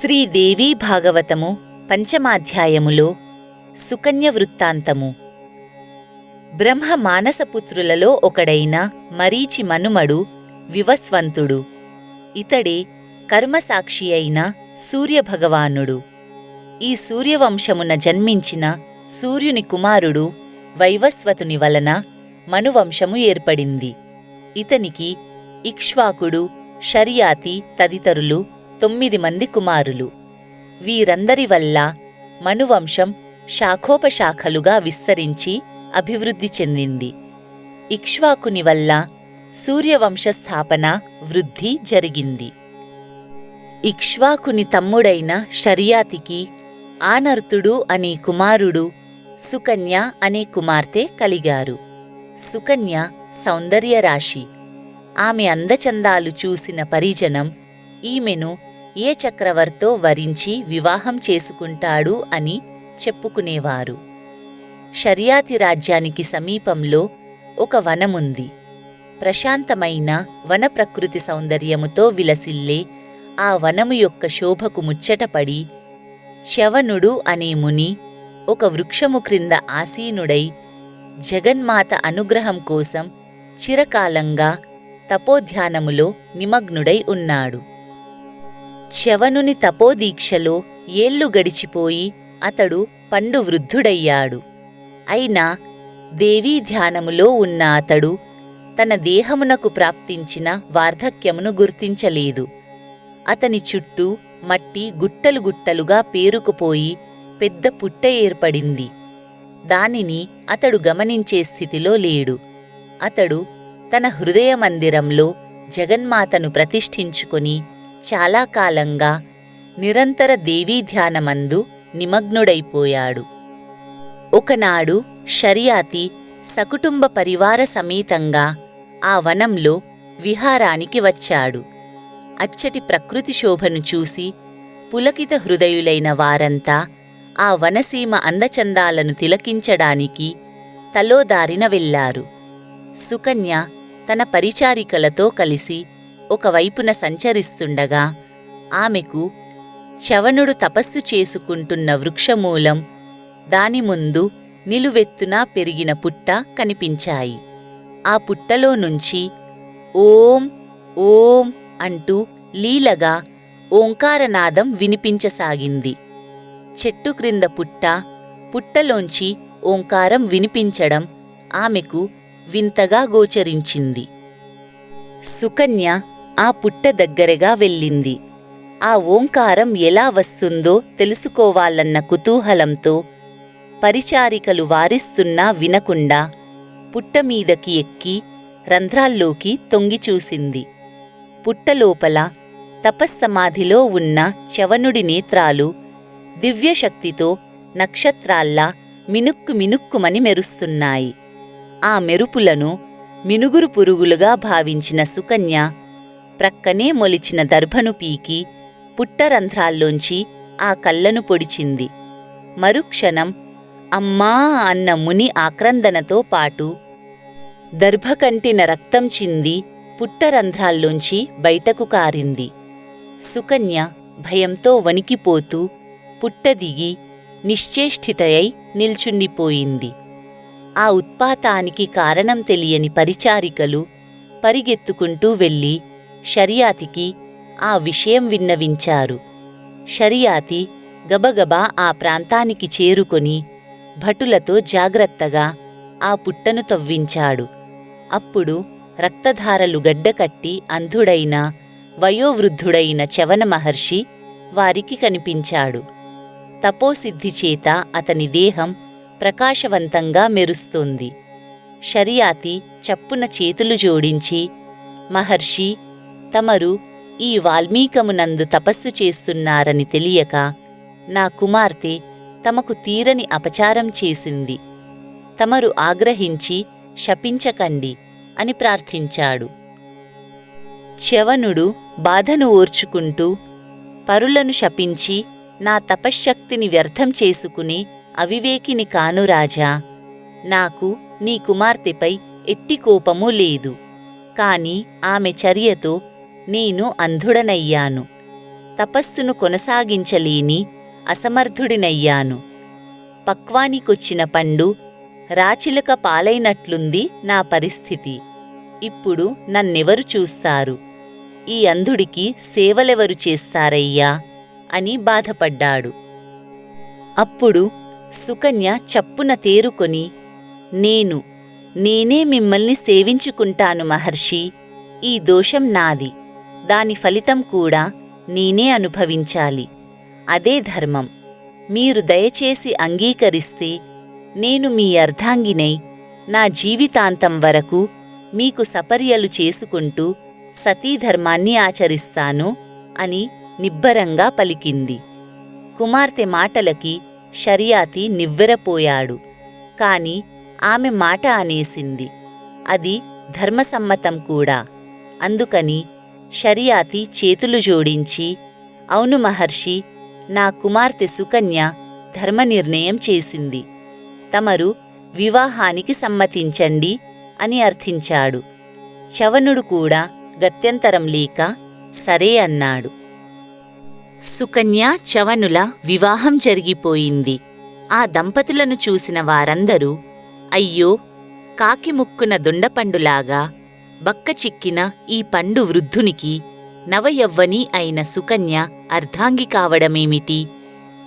శ్రీదేవీ భాగవతము పంచమాధ్యాయములో సుకన్య వృత్తాంతము. బ్రహ్మ మానసపుత్రులలో ఒకడైన మరీచి మనుమడు వివస్వంతుడు. ఇతడే కర్మసాక్షి అయిన సూర్యభగవానుడు. ఈ సూర్యవంశమున జన్మించిన సూర్యుని కుమారుడు వైవస్వతుని వలన మనువంశము ఏర్పడింది. ఇతనికి ఇక్ష్వాకుడు షరియాతి తదితరులు తొమ్మిది మంది కుమారులు. వీరందరి వల్ల మనువంశం శాఖోపశాఖలుగా విస్తరించి అభివృద్ధి చెందింది. ఇక్ష్వాకుని వల్ల సూర్యవంశ స్థాపన వృద్ధి జరిగింది. ఇక్ష్వాకుని తమ్ముడైన షరియాతికి ఆనర్తుడు అనే కుమారుడు సుకన్య అనే కుమార్తె కలిగారు. సుకన్య సౌందర్యరాశి. ఆమె అందచందాలు చూసిన పరిజనం ఈమెను ఏ చక్రవర్తో వరించి వివాహం చేసుకుంటాడు అని చెప్పుకునేవారు. షరియాతి రాజ్యానికి సమీపంలో ఒక వనముంది. ప్రశాంతమైన వన ప్రకృతి సౌందర్యముతో విలసిల్లే ఆ వనము యొక్క శోభకు ముచ్చటపడి చవనుడు అనే ముని ఒక వృక్షము క్రింద ఆసీనుడై జగన్మాత అనుగ్రహం కోసం చిరకాలంగా తపోధ్యానములో నిమగ్నుడై ఉన్నాడు. చ్యవనుని తపోదీక్షలో ఏళ్ళు గడిచిపోయి అతడు పండు వృద్ధుడయ్యాడు అయినా దేవీ ధ్యానములో ఉన్న అతడు తన దేహమునకు ప్రాప్తించిన వార్ధక్యమును గుర్తించలేదు. అతని చుట్టూ మట్టి గుట్టలు గుట్టలుగా పేరుకుపోయి పెద్ద పుట్ట ఏర్పడింది. దానిని అతడు గమనించే స్థితిలో లేడు. అతడు తన హృదయ మందిరంలో జగన్మాతను ప్రతిష్ఠించుకొని చాలా కాలంగా నిరంతర దేవీ ధ్యానమందు నిమగ్నుడైపోయాడు. ఒకనాడు షరియాతి సకుటుంబ పరివార సమేతంగా ఆ వనంలో విహారానికి వచ్చాడు. అచ్చటి ప్రకృతి శోభను చూసి పులకిత హృదయులైన వారంతా ఆ వనసీమ అందచందాలను తిలకించడానికి తలోదారిన వెళ్ళారు సుకన్య తన పరిచారికలతో కలిసి ఒకవైపున సంచరిస్తుండగా ఆమెకు చవనుడు తపస్సు చేసుకుంటున్న వృక్షమూలం దాని ముందు నిలువెత్తునా పెరిగిన పుట్ట కనిపించాయి. ఆ పుట్టలో నుంచి ఓం ఓం అంటూ లీలగా ఓంకారనాదం వినిపించసాగింది. చెట్టు క్రింద పుట్ట పుట్టలోంచి ఓంకారం వినిపించడం ఆమెకు వింతగా గోచరించింది. సుకన్య ఆ పుట్ట దగ్గరగా వెళ్ళింది. ఆ ఓంకారం ఎలా వస్తుందో తెలుసుకోవాలన్న కుతూహలంతో పరిచారికలు వారిస్తున్నా వినకుండా పుట్టమీదకి ఎక్కి రంధ్రాల్లోకి తొంగిచూసింది పుట్టలోపల తపస్సమాధిలో ఉన్న చవనుడి నేత్రాలు దివ్యశక్తితో నక్షత్రాల్లా మినుక్కు మినుక్కుమని మెరుస్తున్నాయి. ఆ మెరుపులను మినుగురు పురుగులుగా భావించిన సుకన్య ప్రక్కనే మొలిచిన దర్భను పీకి పుట్టరంధ్రాల్లోంచి ఆ కళ్ళను పొడిచింది. మరుక్షణం అమ్మా అన్న ముని ఆక్రందనతో పాటు దర్భకంటిన రక్తం చింది పుట్టరంధ్రాల్లోంచి బయటకు కారింది. సుకన్య భయంతో వణికిపోతూ పుట్టదిగి నిశ్చేష్టితయై నిల్చుండిపోయింది. ఆ ఉత్పాతానికి కారణం తెలియని పరిచారికలు పరిగెత్తుకుంటూ వెళ్ళి షరియాతికి ఆ విషయం విన్నవించారు. షరియాతి గబగబా ఆ ప్రాంతానికి చేరుకొని భటులతో జాగ్రత్తగా ఆ పుట్టను తవ్వించాడు. అప్పుడు రక్తధారలు గడ్డకట్టి అంధుడైన వయోవృద్ధుడైన చవన మహర్షి వారికి కనిపించాడు. తపోసిద్ధి చేత అతని దేహం ప్రకాశవంతంగా మెరుస్తుంది. షరియాతి చప్పున చేతులు జోడించి మహర్షి తమరు ఈ వాల్మీకమునందు తపస్సు చేస్తున్నారని తెలియక నా కుమార్తె తమకు తీరని అపచారం చేసింది. తమరు ఆగ్రహించి శపించకండి అని ప్రార్థించాడు. చ్యవనుడు బాధను ఓర్చుకుంటూ పరులను శపించి నా తపశ్శక్తిని వ్యర్థం చేసుకుని అవివేకిని కాను రాజా నాకు నీ కుమార్తెపై ఎట్టి కోపమూ లేదు. కాని ఆమె చర్యతో నేను అంధుడనయ్యాను. తపస్సును కొనసాగించలేని అసమర్థుడినయ్యాను. పక్వానికొచ్చిన పండు రాచిలక పాలైనట్లుంది నా పరిస్థితి. ఇప్పుడు నన్నెవరు చూస్తారు? ఈ అంధుడికి సేవలెవరు చేస్తారయ్యా? అని బాధపడ్డాడు. అప్పుడు సుకన్య చప్పున తేరుకొని నేను నేనే మిమ్మల్ని సేవించుకుంటాను మహర్షి ఈ దోషం నాది. దాని ఫలితం కూడా నేనే అనుభవించాలి. అదే ధర్మం. మీరు దయచేసి అంగీకరిస్తే నేను మీ అర్ధాంగినై నా జీవితాంతం వరకు మీకు సపర్యలు చేసుకుంటూ సతీధర్మాన్ని ఆచరిస్తాను అని నిబ్బరంగా పలికింది. కుమార్తె మాటలకి షరియాతి నివ్వెరపోయాడు. కాని ఆమె మాట అనేసింది. అది ధర్మసమ్మతం కూడా. అందుకని షరియాతి చేతులు జోడించి అవును మహర్షి నా కుమార్తె సుకన్య ధర్మనిర్ణయం చేసింది. తమరు వివాహానికి సమ్మతించండి అని అర్థించాడు. చవనుడు కూడా గత్యంతరం లేక సరే అన్నాడు. సుకన్య చవనుల వివాహం జరిగిపోయింది. ఆ దంపతులను చూసిన వారందరూ అయ్యో కాకి ముక్కున దుండపండులాగా బక్క చిక్కిన ఈ పండు వృద్ధునికి నవయవ్వని అయిన సుకన్య అర్ధాంగి కావడమేమిటి?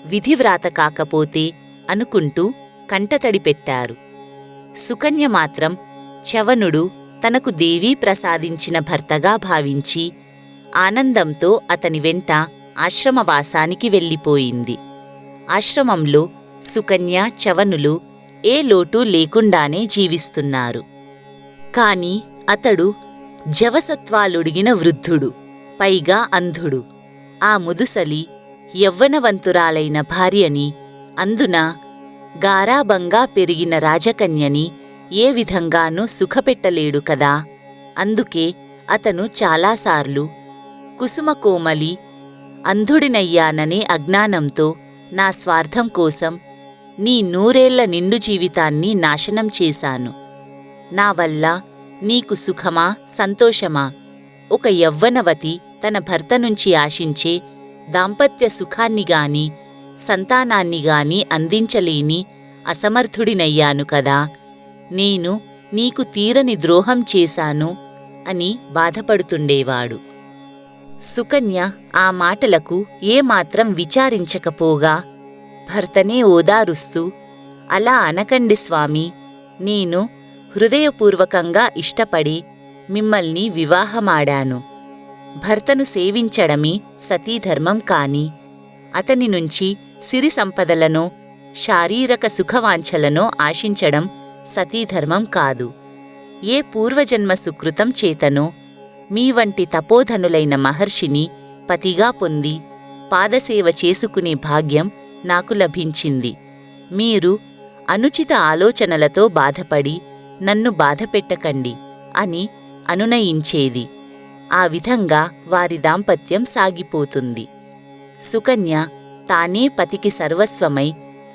విధివ్రాత కాకపోతే అనుకుంటూ కంటతడి పెట్టారు. సుకన్య మాత్రం చవనుడు తనకు దేవీ ప్రసాదించిన భర్తగా భావించి ఆనందంతో అతని వెంట ఆశ్రమవాసానికి వెళ్ళిపోయింది. ఆశ్రమంలో సుకన్య చవనులు ఏ లోటు లేకుండానే జీవిస్తున్నారు. కాని అతడు జవసత్వాలుడిగిన వృద్ధుడు పైగా అంధుడు. ఆ ముదుసలి యవ్వనవంతురాలైన భార్యని అందున గారాబంగా పెరిగిన రాజకన్యని ఏ విధంగానూ సుఖపెట్టలేడు కదా. అందుకే అతను చాలాసార్లు కుసుమకోమలి అంధుడినయ్యాననే అజ్ఞానంతో నా స్వార్థం కోసం నీ నూరేళ్ళ నిండు జీవితాన్ని నాశనం చేశాను. నా వల్ల నీకు సుఖమా సంతోషమా? ఒక యవ్వనవతి తన భర్త నుంచి ఆశించే దాంపత్య సుఖాన్ని గాని సంతానాన్ని గాని అందించలేని అసమర్థుడినయ్యాను కదా. నేను నీకు తీరని ద్రోహం చేశాను అని బాధపడుతుండేవాడు. సుకన్య ఆ మాటలకు ఏమాత్రం విచారించకపోగా భర్తనే ఓదారుస్తూ అలా అనకండి స్వామి నేను హృదయపూర్వకంగా ఇష్టపడి మిమ్మల్ని వివాహమాడాను. భర్తను సేవించడమే సతీధర్మం కాని అతని నుంచి సిరి సంపదలను శారీరక సుఖవాంఛలనో ఆశించడం సతీధర్మం కాదు. ఏ పూర్వజన్మ సుకృతం చేతనో మీ వంటి తపోధనులైన మహర్షిని పతిగా పొంది పాదసేవ చేసుకునే భాగ్యం నాకు లభించింది. మీరు అనుచిత ఆలోచనలతో బాధపడి నన్ను బాధపెట్టకండి అని అనునయించేది. ఆ విధంగా వారి దాంపత్యం సాగిపోతుంది. సుకన్య తానే పతికి సర్వస్వమై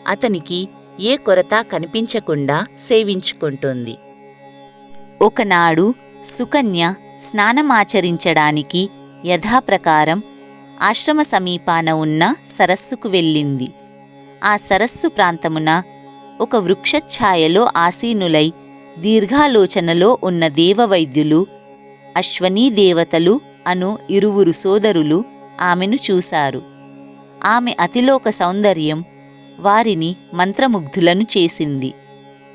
అతనికి ఏ కొరత కనిపించకుండా సేవించుకుంటుంది. ఒకనాడు సుకన్య స్నానమాచరించడానికి యథాప్రకారం ఆశ్రమ సమీపాన ఉన్న సరస్సుకు వెళ్ళింది. ఆ సరస్సు ప్రాంతమున ఒక వృక్షఛాయలో ఆసీనులై దీర్ఘాలోచనలో ఉన్న దేవవైద్యులు అశ్వనీ దేవతలు అను ఇరువురు సోదరులు ఆమెను చూశారు. ఆమె అతిలోక సౌందర్యం వారిని మంత్రముగ్ధులను చేసింది.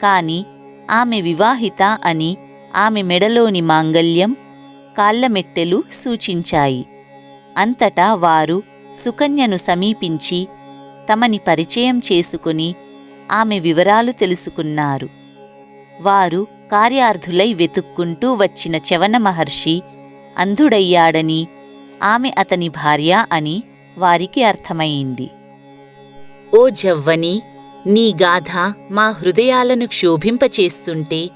కాని ఆమె వివాహిత అని ఆమె మెడలోని మాంగల్యం కాళ్ళమెట్టెలు సూచించాయి. అంతటా వారు సుకన్యను సమీపించి తమని పరిచయం చేసుకుని ఆమె వివరాలు తెలుసుకున్నారు. వారు కార్యార్థులై వెతుక్కుంటూ వచ్చిన చవన మహర్షి అంధుడయ్యాడని ఆమె అతని భార్య అని వారికి అర్థమైంది. ఓ జవ్వని నీ గాథ మా హృదయాలను క్షోభింపచేస్తుంటే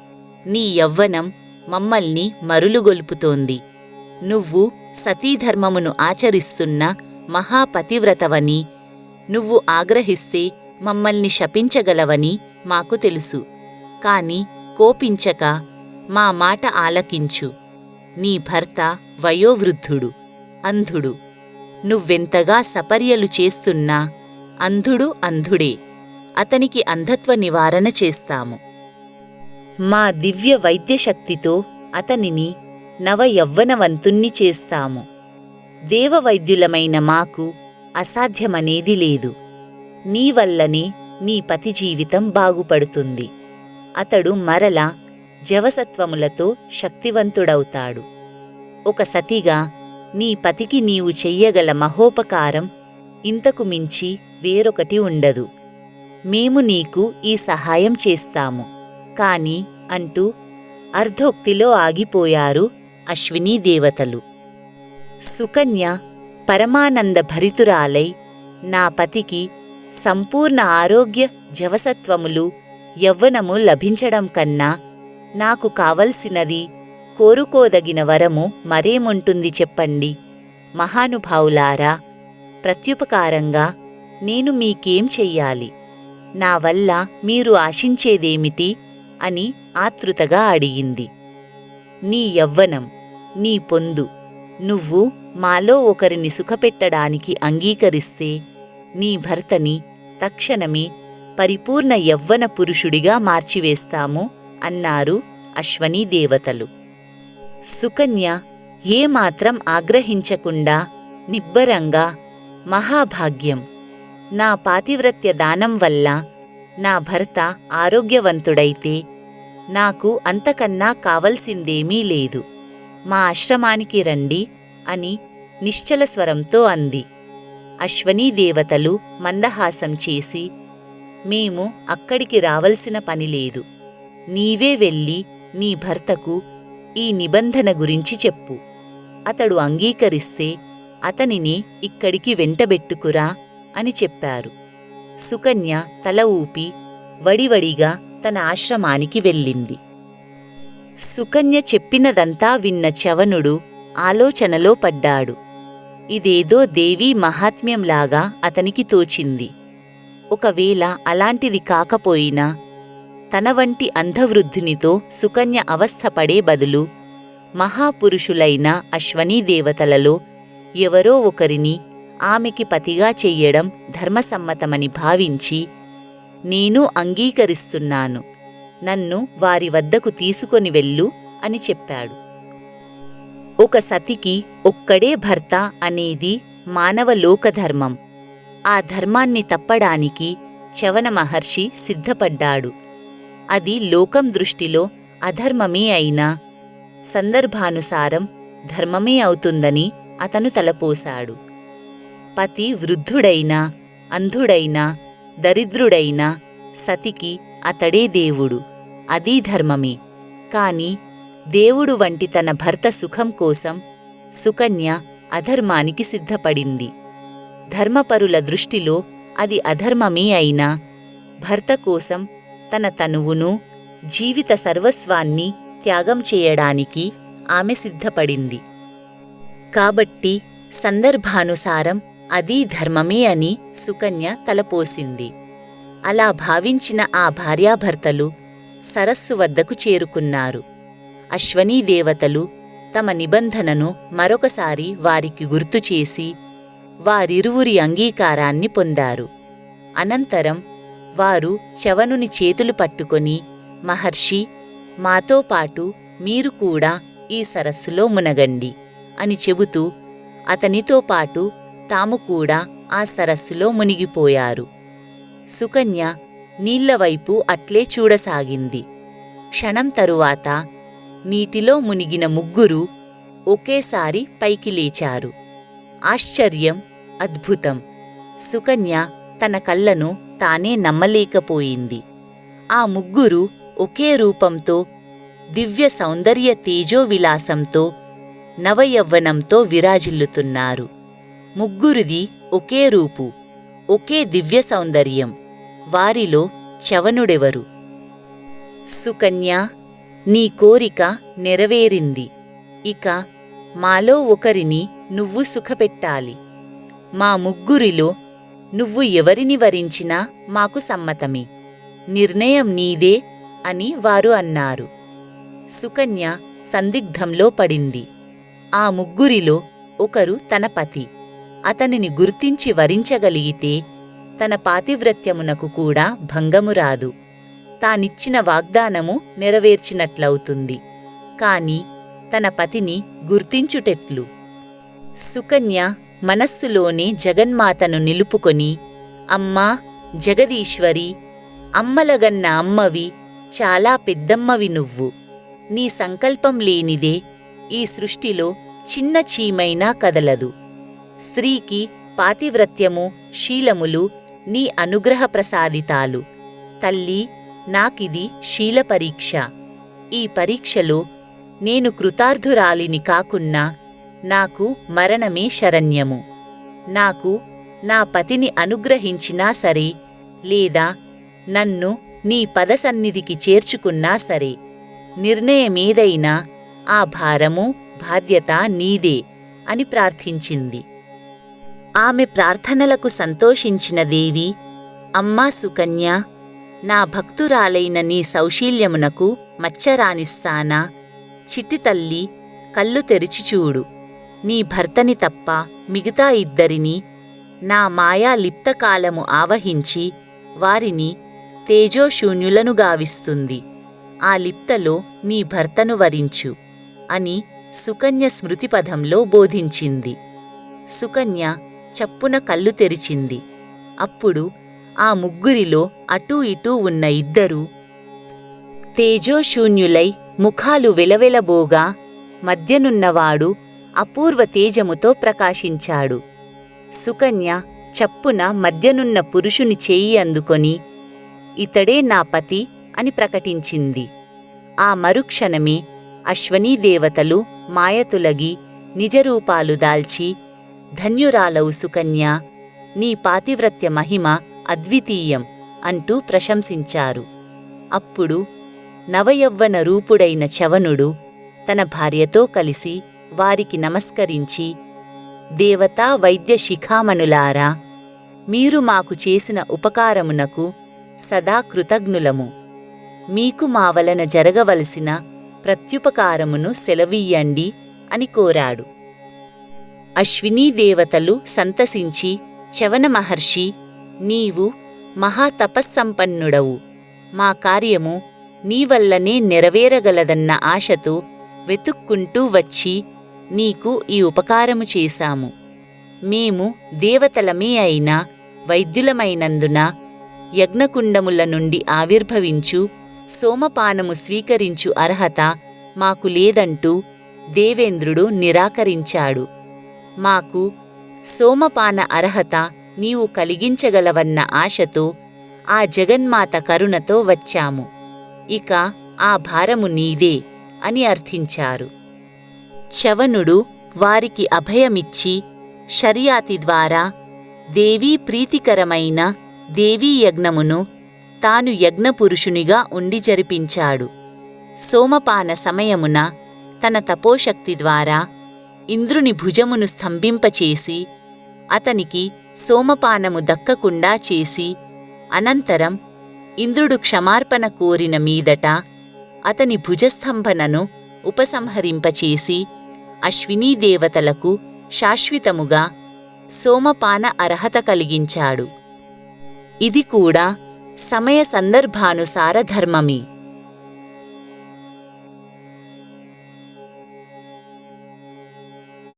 నీ యవ్వనం మమ్మల్ని మరులుగొల్పుతోంది. నువ్వు సతీధర్మమును ఆచరిస్తున్న మహాపతివ్రతవని నువ్వు ఆగ్రహిస్తే మమ్మల్ని శపించగలవని మాకు తెలుసు. కాని కోపించక మా మాట ఆలకించు. నీ భర్త వయోవృద్ధుడు అంధుడు. నువ్వెంతగా సపర్యలు చేస్తున్నా అంధుడు అంధుడే. అతనికి అంధత్వ నివారణ చేస్తాము. మా దివ్య వైద్యశక్తితో అతనిని నవ యవ్వనవంతుణ్ణి చేస్తాము. దేవవైద్యులమైన మాకు అసాధ్యమనేది లేదు. నీ వల్లనే నీ పతి జీవితం బాగుపడుతుంది. అతడు మరల జవసత్వములతో శక్తివంతుడవుతాడు. ఒక సతిగా నీ పతికి నీవు చెయ్యగల మహోపకారం ఇంతకు మించి వేరొకటి ఉండదు. మేము నీకు ఈ సహాయం చేస్తాము. కాని అంటూ అర్ధోక్తిలో ఆగిపోయారు అశ్వినీ దేవతలు. సుకన్య పరమానంద భరితురాలై నా పతికి సంపూర్ణ ఆరోగ్య జవసత్వములు యవ్వనము లభించడం కన్నా నాకు కావలసినది కోరుకోదగిన వరము మరేముంటుంది చెప్పండి. మహానుభావులారా ప్రత్యుపకారంగా నేను మీకేం చెయ్యాలి? నా వల్ల మీరు ఆశించేదేమిటి? అని ఆతృతగా అడిగింది. నీ యవ్వనం నీ పొందు నువ్వు మాలో ఒకరిని సుఖపెట్టడానికి అంగీకరిస్తే నీ భర్తని తక్షణమే పరిపూర్ణ యవ్వన పురుషుడిగా మార్చివేస్తాము అన్నారు అశ్వనీ దేవతలు. సుకన్య ఏమాత్రం ఆగ్రహించకుండా నిబ్బరంగా మహాభాగ్యం. నా పాతివ్రత్య దానం వల్ల నా భర్త ఆరోగ్యవంతుడైతే నాకు అంతకన్నా కావలసిందేమీ లేదు. మా ఆశ్రమానికి రండి అని నిశ్చల స్వరంతో అంది. అశ్వనీ దేవతలు మందహాసం చేసి మేము అక్కడికి రావలసిన పని లేదు. నీవే వెళ్ళి నీ భర్తకు ఈ నిబంధన గురించి చెప్పు. అతడు అంగీకరిస్తే అతనిని ఇక్కడికి వెంటబెట్టుకురా అని చెప్పారు. సుకన్య తల ఊపి వడివడిగా తన ఆశ్రమానికి వెళ్ళింది. సుకన్య చెప్పినదంతా విన్న చవనుడు ఆలోచనలో పడ్డాడు. ఇదేదో దేవీ మహాత్మ్యంలాగా అతనికి తోచింది. ఒకవేళ అలాంటిది కాకపోయినా తన వంటి అంధవృద్ధునితో సుకన్య అవస్థపడే బదులు మహాపురుషులైన అశ్వనీ దేవతలలో ఎవరో ఒకరిని ఆమెకి పతిగా చెయ్యడం ధర్మసమ్మతమని భావించి నేను అంగీకరిస్తున్నాను నన్ను వారి వద్దకు తీసుకొని వెళ్ళు అని చెప్పాడు. ఒక సతికి ఒక్కడే భర్త అనేది మానవ లోకధర్మం ఆ ధర్మాన్ని తప్పడానికి చవన మహర్షి సిద్ధపడ్డాడు. అది లోకం దృష్టిలో అధర్మమే అయినా సందర్భానుసారం ధర్మమే అవుతుందని అతను తలపోశాడు. పతి వృద్ధుడైనా అంధుడైనా దరిద్రుడైనా సతికి అతడే దేవుడు అదీ ధర్మమే. కాని దేవుడు వంటి తన భర్త సుఖం కోసం సుకన్య అధర్మానికి సిద్ధపడింది. ధర్మపరుల దృష్టిలో అది అధర్మమే అయినా భర్త కోసం తన తనువును జీవిత సర్వస్వాన్ని త్యాగం చేయడానికి ఆమె సిద్ధపడింది. కాబట్టి సందర్భానుసారం అదీ ధర్మమే అని సుకన్య తలపోసింది. అలా భావించిన ఆ భార్యాభర్తలు సరస్సు వద్దకు చేరుకున్నారు. అశ్వనీ దేవతలు తమ నిబంధనను మరొకసారి వారికి గుర్తుచేసి వారిరువురి అంగీకారాన్ని పొందారు. అనంతరం వారు శవనుని చేతులు పట్టుకొని మహర్షి మాతో పాటు మీరు కూడా ఈ సరస్సులో మునగండి అని చెబుతూ అతనితో పాటు తాము కూడా ఆ సరస్సులో మునిగిపోయారు. సుకన్య నీళ్ళవైపు అట్లే చూడసాగింది. క్షణం తరువాత నీటిలో మునిగిన ముగ్గురు ఒకేసారి పైకి లేచారు. ఆశ్చర్యం అద్భుతం. సుకన్య తన కళ్ళను తానే నమ్మలేకపోయింది. ఆ ముగ్గురు ఒకే రూపంతో దివ్య సౌందర్య తేజోవిలాసంతో నవయవ్వనంతో విరాజిల్లుతున్నారు. ముగ్గురిది ఒకే రూపు ఒకే దివ్య సౌందర్యం వారిలో చవనుడెవరు సుకన్య నీ కోరిక నెరవేరింది. ఇక మాలో ఒకరిని నువ్వు సుఖపెట్టాలి. మా ముగ్గురిలో నువ్వు ఎవరిని వరించినా మాకు సమ్మతమే. నిర్ణయం నీదే అని వారు అన్నారు. సుకన్య సందిగ్ధంలో పడింది. ఆ ముగ్గురిలో ఒకరు తన పతి. అతనిని గుర్తించి వరించగలిగితే తన పాతివ్రత్యమునకు కూడా భంగము రాదు. తానిచ్చిన వాగ్దానము నెరవేర్చినట్లవుతుంది. కాని తన పతిని గుర్తించుటెట్లు. సుకన్య మనస్సులోనే జగన్మాతను నిలుపుకొని అమ్మా జగదీశ్వరి అమ్మలగన్న అమ్మవి చాలా పెద్దమ్మవి నువ్వు. నీ సంకల్పం లేనిదే ఈ సృష్టిలో చిన్న చీమైనా కదలదు. స్త్రీకి పాతివ్రత్యము శీలములు నీ అనుగ్రహ ప్రసాదితాలు. తల్లి నాకిది శీల పరీక్ష. ఈ పరీక్షలో నేను కృతార్థురాలిని కాకున్నా నాకు మరణమే శరణ్యము. నాకు నా పతిని అనుగ్రహించినా సరే లేదా నన్ను నీ పదసన్నిధికి చేర్చుకున్నా సరే నిర్ణయమేదైనా ఆ భారము బాధ్యత నీదే అని ప్రార్థించింది. ఆమె ప్రార్థనలకు సంతోషించిన దేవి అమ్మా సుకన్య నా భక్తురాలైన నీ సౌశీల్యమునకు మచ్చరానిస్తానా చిట్టి తల్లి కళ్ళు తెరిచి చూడు. నీ భర్తని తప్ప మిగతా ఇద్దరిని నా మాయా లిప్తకాలము ఆవహించి వారిని తేజోశూన్యులను గావిస్తుంది. ఆ లిప్తలో నీ భర్తను వరించు అని సుకన్య స్మృతిపథంలో బోధించింది. సుకన్య చప్పున కళ్ళు తెరిచింది. అప్పుడు ఆ ముగ్గురిలో అటూ ఇటూ ఉన్న ఇద్దరూ తేజోశూన్యులై ముఖాలు వెలవెలబోగా మధ్యనున్నవాడు అపూర్వ తేజముతో ప్రకాశించాడు. సుకన్య చప్పున మధ్యనున్న పురుషుని చేయి అందుకొని ఇతడే నా పతి అని ప్రకటించింది. ఆ మరుక్షణమే అశ్వనీ దేవతలు మాయతులగి నిజరూపాలు దాల్చి ధన్యురాలవు సుకన్య నీ పాతివ్రత్య మహిమ అద్వితీయం అంటూ ప్రశంసించారు. అప్పుడు నవయవ్వన రూపుడైన చవనుడు తన భార్యతో కలిసి వారికి నమస్కరించి దేవతా వైద్య శిఖామణులారా మీరు మాకు చేసిన ఉపకారమునకు సదా కృతజ్ఞులము. మీకు మా వలన జరగవలసిన ప్రత్యుపకారమును సెలవీయండి అని కోరాడు. అశ్వినీ దేవతలు సంతసించి చవన మహర్షి నీవు మహాతపస్సంపన్నుడవు. మా కార్యము నీ వల్లనే నెరవేరగలదన్న ఆశతో వెతుక్కుంటూ వచ్చి నీకు ఈ ఉపకారము చేశాము. మేము దేవతలమే అయినా వైద్యులమైనందున యజ్ఞకుండముల నుండి ఆవిర్భవించు సోమపానము స్వీకరించు అర్హత మాకు లేదంటూ దేవేంద్రుడు నిరాకరించాడు. మాకు సోమపాన అర్హత నీవు కలిగించగలవన్న ఆశతో ఆ జగన్మాత కరుణతో వచ్చాము. ఇక ఆ భారము నీదే అని అర్థించారు. చవనుడు వారికి అభయమిచ్చి షరియాతి ద్వారా దేవీ ప్రీతికరమైన దేవీ యజ్ఞమును తాను యజ్ఞపురుషునిగా ఉండి జరిపించాడు. సోమపాన సమయమున తన తపోశక్తి ద్వారా ఇంద్రుని భుజమును స్తంభింపచేసి అతనికి సోమపానము దక్కకుండా చేసి అనంతరం ఇంద్రుడు క్షమార్పణ కోరిన మీదట అతని భుజస్తంభనను ఉపసంహరింపచేసి అశ్వినీ దేవతలకు శాశ్వతముగా సోమపాన అర్హత కలిగించాడు. ఇది కూడా సమయ సందర్భానుసార ధర్మమే.